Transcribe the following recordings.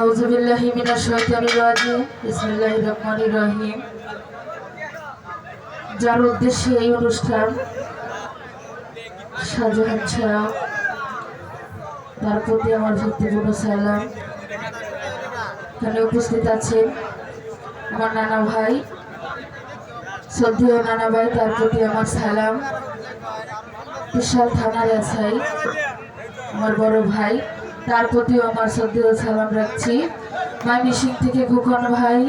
আউযুবিল্লাহি মিনাশ শাইতানির রাজিম। বিসমিল্লাহির রহমানির রহিম। যার উদ্দেশ্যে এই অনুষ্ঠান সাজা হচ্ছে তার প্রতি আমার ভক্তিপূর্ণ সালাম। এখানে উপস্থিত আছেন আমার নানা ভাই, শ্রদ্ধেয় নানা ভাই, তার প্রতি আমার সালাম। বিশাল থানার আছাই আমার বড় ভাই। তার প্রতিও আমার শ্রদ্ধেয় সালাম রাখছি। মাইমি সিং থেকে খোকন ভাই,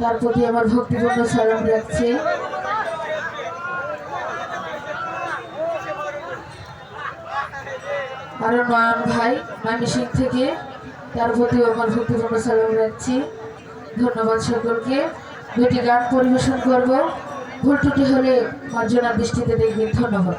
তার প্রতি আমার ভক্তিপূর্ণ সালাম রাখছি। আরও নয়ন ভাই মাইমি সিং থেকে তার প্রতিও আমার ভক্তিপূর্ণ সালাম রাখছি। ধন্যবাদ সকলকে। দুটি গান পরিবেশন করব। ভুল ত্রুটি হলে মার্জনা দৃষ্টিতে দেখবেন। ধন্যবাদ।